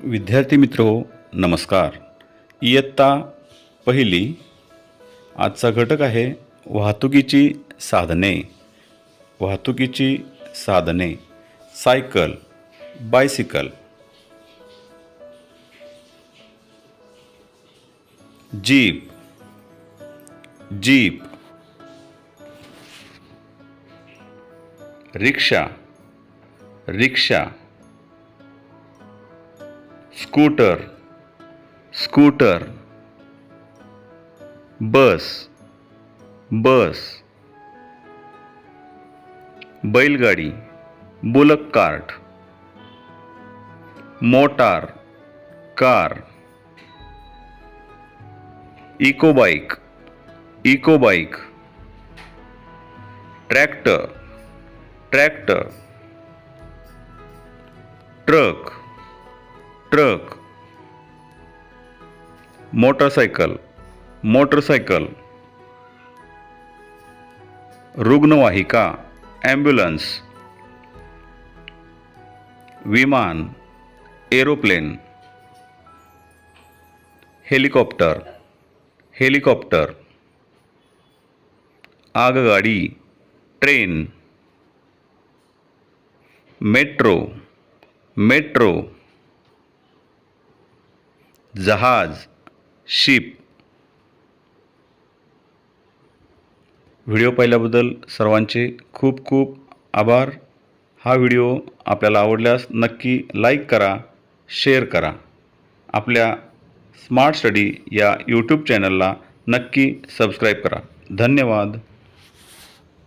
विद्यार्थी मित्रो नमस्कार. इयत्ता पहिली आजचा घटक आहे वाहतुकीची साधने. वाहतुकीची साधने. Cycle bicycle. Jeep jeep. Rickshaw rickshaw. Scooter scooter, bus bus, बैलगाडी bullock cart, motor, car, eco bike eco bike tractor tractor, truck. Truck motorcycle motorcycle रुग्णवाहिका ॲम्ब्युलन्स विमान एरोप्लेन हेलिकॉप्टर हेलिकॉप्टर आगगाडी ट्रेन मेट्रो मेट्रो जहाज ship. Video पाहिल्याबद्दल सर्वांचे खूप खूप आभार. हा व्हिडिओ आपल्याला आवडल्यास नक्की लाईक करा शेअर करा. आपल्या स्मार्ट स्टडी या यूट्यूब चॅनलला नक्की सबस्क्राईब करा. धन्यवाद.